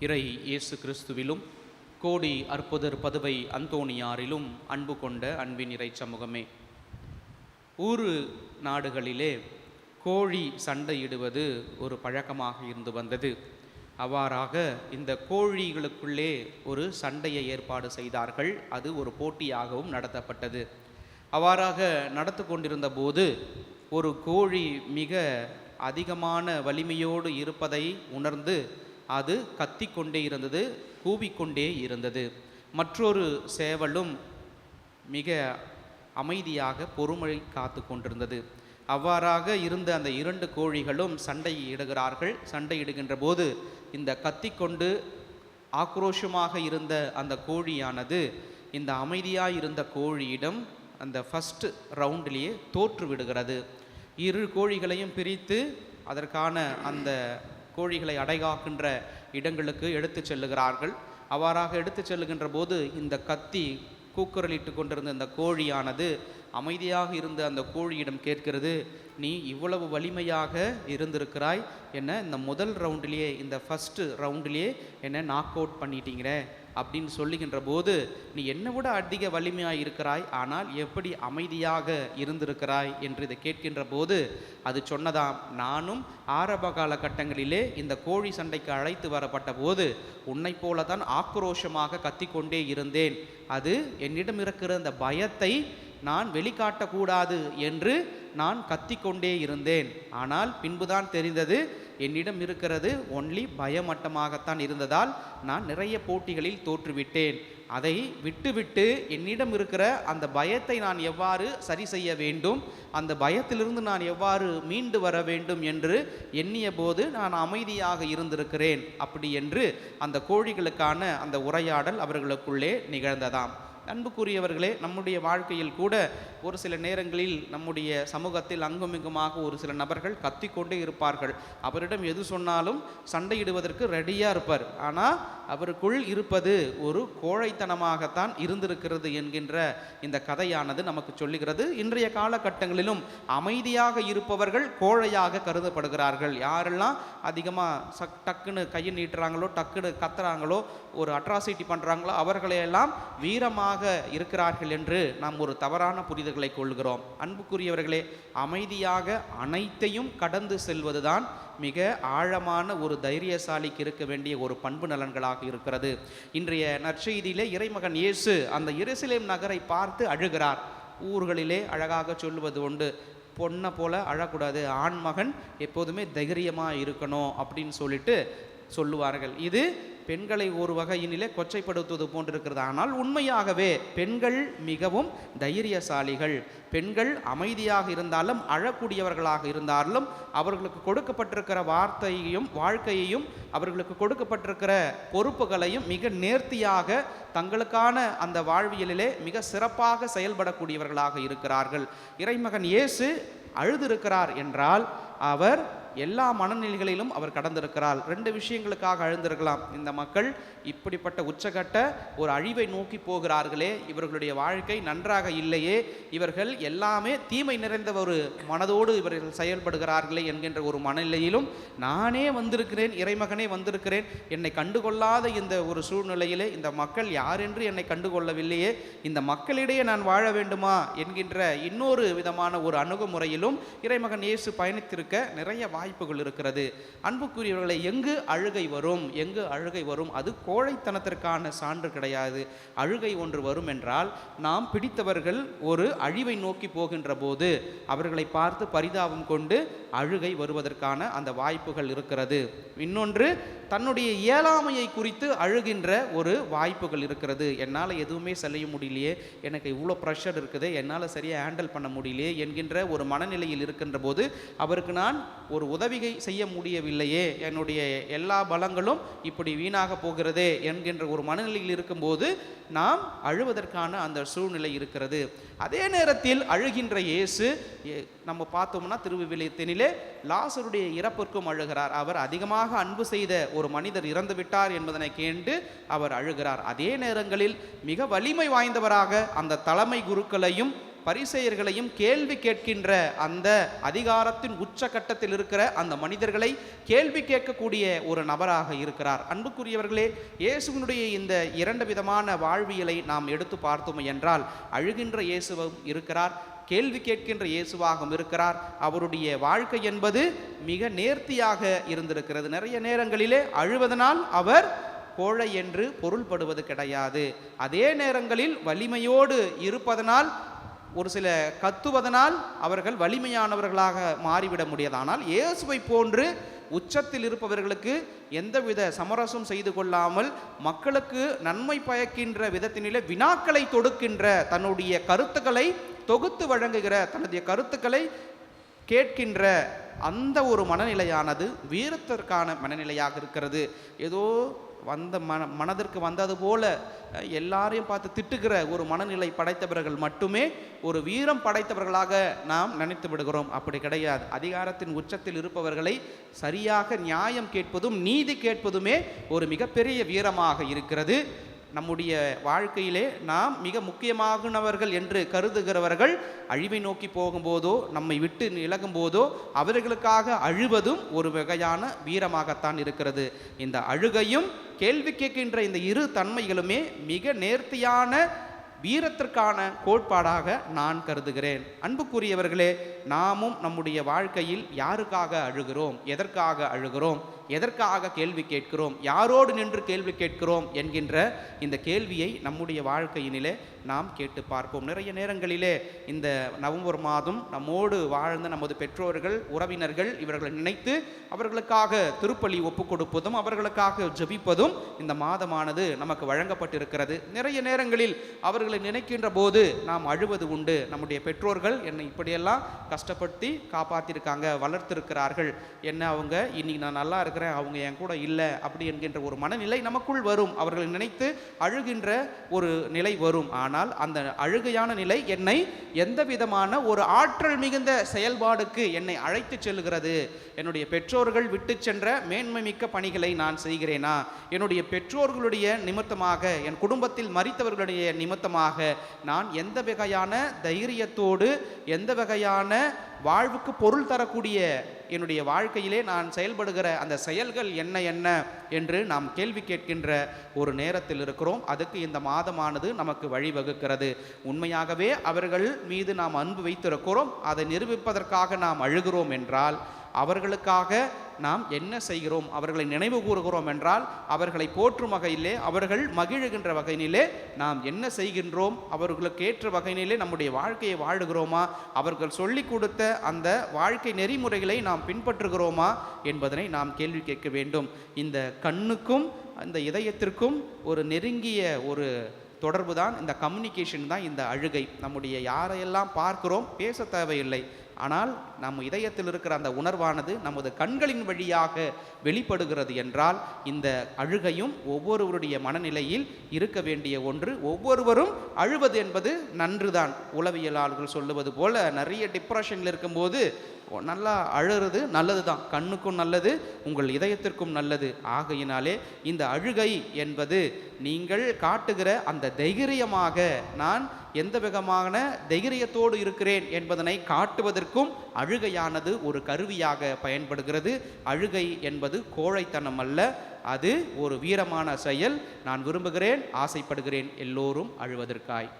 இறை இயேசு கிறிஸ்துவிலும் கோடி அற்புதர் பதுவை அந்தோணியாரிலும் அன்பு கொண்ட அன்பின் இறை சமூகமே. ஊரு நாடுகளிலே கோழி சண்டையிடுவது ஒரு பழக்கமாக இருந்து வந்தது. அவ்வாறாக இந்த கோழிகளுக்குள்ளே ஒரு சண்டையை ஏற்பாடு செய்தார்கள். அது ஒரு போட்டியாகவும் நடத்தப்பட்டது. அவ்வாறாக நடத்து கொண்டிருந்த போது ஒரு கோழி மிக அதிகமான வலிமையோடு இருப்பதை உணர்ந்து அது கத்திக்கொண்டே இருந்தது கூவிக்கொண்டே இருந்தது. மற்றொரு சேவலும் மிக அமைதியாக பொறுமை காத்து கொண்டிருந்தது. அவ்வாறாக இருந்த அந்த இரண்டு கோழிகளும் சண்டையிடுகிறார்கள் சண்டையிடுகின்ற போது இந்த கத்திக்கொண்டு ஆக்ரோஷமாக இருந்த அந்த கோழியானது இந்த அமைதியாக இருந்த கோழியிடம் அந்த ஃபஸ்ட்டு ரவுண்டிலேயே தோற்று விடுகிறது இரு கோழிகளையும் பிரித்து அதற்கான அந்த கோழிகளை அடைகாக்கின்ற இடங்களுக்கு எடுத்துச் செல்லுகிறார்கள். அவ்வாறாக எடுத்து செல்லுகின்ற போது இந்த கத்தி கூக்குரலிட்டு கொண்டிருந்த இந்த கோழியானது அமைதியாக இருந்த அந்த கோழியிடம் கேட்கிறது நீ இவ்வளவு வலிமையாக இருந்திருக்கிறாய். என்ன இந்த முதல் ரவுண்டிலேயே இந்த ஃபஸ்ட்டு ரவுண்டிலேயே என்ன நாக் அவுட் பண்ணிட்டீங்களே? அப்படின்னு சொல்லுகின்ற போது நீ என்னை விட அதிக வலிமையாக இருக்கிறாய் ஆனால் எப்படி அமைதியாக இருந்திருக்கிறாய்? என்று இதை கேட்கின்ற போது அது சொன்னதாம் நானும் ஆரம்ப காலகட்டங்களிலே இந்த கோழி சண்டைக்கு அழைத்து வரப்பட்ட போது உன்னை போல தான் ஆக்ரோஷமாக கத்திக்கொண்டே இருந்தேன். அது என்னிடம் இருக்கிற அந்த பயத்தை நான் வெளிக்காட்டக்கூடாது என்று நான் கத்திக்கொண்டே இருந்தேன். ஆனால் பின்புதான் தெரிந்தது என்னிடம் இருக்கிறது ஒன்லி பயமட்டமாகத்தான் இருந்ததால் நான் நிறைய போட்டிகளில் தோற்றுவிட்டேன். அதை விட்டுவிட்டு என்னிடம் இருக்கிற அந்த பயத்தை நான் எவ்வாறு சரி செய்ய வேண்டும் அந்த பயத்திலிருந்து நான் எவ்வாறு மீண்டு வர வேண்டும் என்று எண்ணிய போது நான் அமைதியாக இருந்திருக்கிறேன். அப்படி என்று அந்த கோழிகளுக்கான அந்த உரையாடல் அவர்களுக்குள்ளே நிகழ்ந்ததாம். அன்புக்குரியவர்களே நம்முடைய வாழ்க்கையில் கூட ஒரு சில நேரங்களில் நம்முடைய சமூகத்தில் அங்குமிங்குமாக ஒரு சில நபர்கள் கத்திக்கொண்டே இருப்பார்கள். அவரிடம் எது சொன்னாலும் சண்டையிடுவதற்கு ரெடியாக இருப்பார். ஆனால் அவருக்குள் இருப்பது ஒரு கோழைத்தனமாகத்தான் இருந்திருக்கிறது என்கின்ற இந்த கதையானது நமக்கு சொல்லுகிறது. இன்றைய காலகட்டங்களிலும் அமைதியாக இருப்பவர்கள் கோழையாக கருதப்படுகிறார்கள். யாரெல்லாம் அதிகமாக சக் டக்குன்னு கையை நீட்டுறாங்களோ டக்குன்னு கத்துறாங்களோ ஒரு அட்ராசிட்டி பண்ணுறாங்களோ அவர்களையெல்லாம் வீரமாக இருக்கிறார்கள் என்று நாம் ஒரு தவறான புரிதல்களை கொள்கிறோம். அன்புக்குரியவர்களே அமைதியாக அனைத்தையும் கடந்து செல்வதுதான் மிக ஆழமான ஒரு தைரியசாலிக்கு இருக்க வேண்டிய ஒரு பண்பு நலன்களாக இருக்கிறது. இன்றைய நற்செய்தியிலே இறைமகன் இயேசு அந்த எருசலேம் நகரை பார்த்து அழுகிறார். ஊர்களிலே அழகாக சொல்லுவது உண்டு பொண்ணை போல அழக்கூடாது ஆண்மகன் எப்போதுமே தைரியமாக இருக்கணும் அப்படின்னு சொல்லிட்டு சொல்லுவார்கள். இது பெண்களை ஒரு வகையினிலே கொச்சைப்படுத்துவது போன்றிருக்கிறது. ஆனால் உண்மையாகவே பெண்கள் மிகவும் தைரியசாலிகள். பெண்கள் அமைதியாக இருந்தாலும் அழக்கூடியவர்களாக இருந்தாலும் அவர்களுக்கு கொடுக்கப்பட்டிருக்கிற வார்த்தையையும் வாழ்க்கையையும் அவர்களுக்கு கொடுக்கப்பட்டிருக்கிற பொறுப்புகளையும் மிக நேர்த்தியாக தங்களுக்கான அந்த வாழ்வியலிலே மிக சிறப்பாக செயல்படக்கூடியவர்களாக இருக்கிறார்கள். இறைமகன் இயேசு அழுதிருக்கிறார் என்றால் அவர் எல்லா மனநிலைகளிலும் அவர் கடந்திருக்கிறார். ரெண்டு விஷயங்களுக்காக அழுந்திருக்கலாம். இந்த மக்கள் இப்படிப்பட்ட உச்சகட்ட ஒரு அழிவை நோக்கி போகிறார்களே இவர்களுடைய வாழ்க்கை நன்றாக இல்லையே இவர்கள் எல்லாமே தீமை நிறைந்த ஒரு மனதோடு இவர்கள் செயல்படுகிறார்களே என்கின்ற ஒரு மனநிலையிலும் நானே வந்திருக்கிறேன் இறைமகனே வந்திருக்கிறேன். என்னை கண்டுகொள்ளாத இந்த ஒரு சூழ்நிலையிலே இந்த மக்கள் யாரென்று என்னை கண்டுகொள்ளவில்லையே இந்த மக்களிடையே நான் வாழ வேண்டுமா என்கின்ற இன்னொரு விதமான ஒரு அணுகுமுறையிலும் இறைமகன் இயேசு பயணித்திருக்க நிறைய வாய்ப்புகள் இருக்கிறது. அன்புக்குரியவர்களை எங்கு அழுகை வரும்? எங்கு அழுகை வரும்? அது கோழைத்தனத்திற்கான சான்று கிடையாது. அழுகை ஒன்று வரும் என்றால் நாம் பிடித்தவர்கள் ஒரு அழிவை நோக்கி போகின்ற போது அவர்களை பார்த்து பரிதாபம் கொண்டு அழுகை வருவதற்கான அந்த வாய்ப்புகள் இருக்கிறது. இன்னொன்று தன்னுடைய இயலாமையை குறித்து அழுகின்ற ஒரு வாய்ப்புகள் இருக்கிறது. என்னால் எதுவுமே செய்ய முடியலையே எனக்கு இவ்வளோ ப்ரெஷர் இருக்குது என்னால் சரியாக ஹேண்டில் பண்ண முடியலையே என்கின்ற ஒரு மனநிலையில் இருக்கின்ற போது அவருக்கு நான் ஒரு உதவிகை செய்ய முடியவில்லையே. என்னுடைய எல்லா பலங்களும் இப்படி வீணாக போகிறதே என்கின்ற ஒரு மனநிலையில் இருக்கும்போது நாம் அழுவதற்கான அந்த சூழ்நிலை இருக்கிறது. அதே நேரத்தில் அழுகின்ற இயேசு நம்ம பார்த்தோம்னா திருவிவிலியத்தினிலே லாசருடைய இறப்பிற்கும் அழுகிறார். அவர் அதிகமாக அன்பு செய்த ஒரு மனிதர் இறந்து விட்டார் என்பதனை கேண்டு அவர் அழுகிறார். அதே நேரங்களில் மிக வலிமை வாய்ந்தவராக அந்த தலைமை குருக்களையும் பரிசெயர்களையும் கேள்வி கேட்கின்ற அந்த அதிகாரத்தின் உச்சகட்டத்தில் இருக்கிற அந்த மனிதர்களை கேள்வி கேட்கக்கூடிய ஒரு நபராக இருக்கிறார். அன்புக்குரியவர்களே இயேசுவினுடைய இந்த இரண்டு விதமான வாழ்வியலை நாம் எடுத்து பார்த்தோம் என்றால் அழுகின்ற இயேசுவும் இருக்கிறார் கேள்வி கேட்கின்ற இயேசுவாகவும் இருக்கிறார். அவருடைய வாழ்க்கை என்பது மிக நேர்த்தியாக இருந்திருக்கிறது. நிறைய நேரங்களிலே அழுவதனால் அவர் கோழை என்று பொருள்படுவது கிடையாது. அதே நேரங்களில் வலிமையோடு இருப்பதனால் ஒரு சில கத்துவதனால் அவர்கள் வலிமையானவர்களாக மாறிவிட முடியாதானால் இயேசுவை போன்று உச்சத்தில் இருப்பவர்களுக்கு எந்தவித சமரசம் செய்து கொள்ளாமல் மக்களுக்கு நன்மை பயக்கின்ற விதத்தினிலே வினாக்களை தொடுக்கின்ற தன்னுடைய கருத்துக்களை தொகுத்து வழங்குகிற தன்னுடைய கருத்துக்களை கேட்கின்ற அந்த ஒரு மனநிலையானது வீரத்திற்கான மனநிலையாக இருக்கிறது. ஏதோ வந்த மன மனதிற்கு வந்தது போல எல்லாரையும் பார்த்து திட்டுகிற ஒரு மனநிலை படைத்தவர்கள் மட்டுமே ஒரு வீரம் படைத்தவர்களாக நாம் நினைத்து விடுகிறோம். அப்படி கிடையாது. அதிகாரத்தின் உச்சத்தில் இருப்பவர்களை சரியாக நியாயம் கேட்பதும் நீதி கேட்பதுமே ஒரு மிகப்பெரிய வீரமாக இருக்கிறது. நம்முடைய வாழ்க்கையிலே நாம் மிக முக்கியமானவர்கள் என்று கருதுகிறவர்கள் அழிவை நோக்கி போகும்போதோ நம்மை விட்டு இழகும் போதோ அவர்களுக்காக அழுவதும் ஒரு வகையான வீரமாகத்தான் இருக்கிறது. இந்த அழுகையும் கேள்வி கேட்கின்ற இந்த இரு தன்மைகளுமே மிக நேர்த்தியான வீரத்திற்கான கோட்பாடாக நான் கருதுகிறேன். அன்புக்குரியவர்களே நாமும் நம்முடைய வாழ்க்கையில் யாருக்காக அழுகிறோம்? எதற்காக அழுகிறோம்? எதற்காக கேள்வி கேட்கிறோம்? யாரோடு நின்று கேள்வி கேட்கிறோம்? என்கின்ற இந்த கேள்வியை நம்முடைய வாழ்க்கையினிலே நாம் கேட்டு பார்ப்போம். நிறைய நேரங்களிலே இந்த நவம்பர் மாதம் நம்மோடு வாழ்ந்த நமது பெற்றோர்கள் உறவினர்கள் இவர்களை நினைத்து அவர்களுக்காக திருப்பலி ஒப்பு கொடுப்பதும் அவர்களுக்காக ஜெபிப்பதும் இந்த மாதமானது நமக்கு வழங்கப்பட்டிருக்கிறது. நிறைய நேரங்களில் அவர்களை நினைக்கின்ற போது நாம் அழுவது உண்டு. நம்முடைய பெற்றோர்கள் என்னை இப்படியெல்லாம் கஷ்டப்படுத்தி காப்பாற்றிருக்காங்க வளர்த்திருக்கிறார்கள். என்ன அவங்க? இன்னைக்கு நான் நல்லா இருக்கிறேன் அவங்க என் கூட இல்லை அப்படி என்கின்ற ஒரு மனநிலை நமக்குள் வரும். அவர்களை நினைத்து அழுகின்ற ஒரு நிலை வரும். ஆனால் அந்த அழுகையான நிலை என்னை எந்த விதமான ஒரு ஆற்றல் மிகுந்த செயல்பாடுக்கு என்னை அழைத்து செல்கிறது? என்னுடைய பெற்றோர்கள் விட்டு சென்ற மேன்மை மிக்க பணிகளை நான் செய்கிறேனா? என்னுடைய பெற்றோர்களுடைய நிமித்தமாக என் குடும்பத்தில் மறித்தவர்களுடைய நிமித்தமாக நான் எந்த வகையான தைரியத்தோடு எந்த வகையான வாழ்வுக்கு பொருள் தரக்கூடிய என்னுடைய வாழ்க்கையிலே நான் செயல்படுகிற அந்த செயல்கள் என்ன என்ன என்று நாம் கேள்வி கேட்கின்ற ஒரு நேரத்தில் இருக்கிறோம். அதுக்கு இந்த மாதமானது நமக்கு வழிவகுக்கிறது. உண்மையாகவே அவர்கள் மீது நாம் அன்பு வைத்திருக்கிறோம். அதை நிரூபிப்பதற்காக நாம் அழுகிறோம் என்றால் அவர்களுக்காக நாம் என்ன செய்கிறோம்? அவர்களை நினைவு கூறுகிறோம் என்றால் அவர்களை போற்றும் வகையிலே அவர்கள் மகிழுகின்ற வகையிலே நாம் என்ன செய்கின்றோம்? அவர்களுக்கு ஏற்ற வகையிலே நம்முடைய வாழ்க்கையை வாழுகிறோமா? அவர்கள் சொல்லிக் கொடுத்த அந்த வாழ்க்கை நெறிமுறைகளை நாம் பின்பற்றுகிறோமா? என்பதனை நாம் கேள்வி கேட்க வேண்டும். இந்த கண்ணுக்கும் அந்த இதயத்திற்கும் ஒரு நெருங்கிய ஒரு தொடர்பு தான் இந்த கம்யூனிகேஷன் தான் இந்த அழுகை. நம்முடைய யாரையெல்லாம் பார்க்கிறோம் பேச தேவையில்லை. ஆனால் நம் இதயத்தில் இருக்கிற அந்த உணர்வானது நமது கண்களின் வழியாக வெளிப்படுகிறது என்றால் இந்த அழுகையும் ஒவ்வொருவருடைய மனநிலையில் இருக்க வேண்டிய ஒன்று. ஒவ்வொருவரும் அழுவது என்பது நன்றுதான். உளவியலாளர்கள் சொல்லுவது போல நிறைய டிப்ரெஷனில் இருக்கும்போது நல்லா அழறது நல்லது தான் கண்ணுக்கும் நல்லது உங்கள் இதயத்திற்கும் நல்லது. ஆகையினாலே இந்த அழுகை என்பது நீங்கள் காட்டுகிற அந்த தைரியமாக நான் எந்த விதமான தைரியத்தோடு இருக்கிறேன் என்பதனை காட்டுவதற்கும் அழுகையானது ஒரு கருவியாக பயன்படுகிறது. அழுகை என்பது கோழைத்தனம் அல்ல அது ஒரு வீரமான செயல். நான் விரும்புகிறேன் ஆசைப்படுகிறேன் எல்லோரும் அழுவதற்காய்.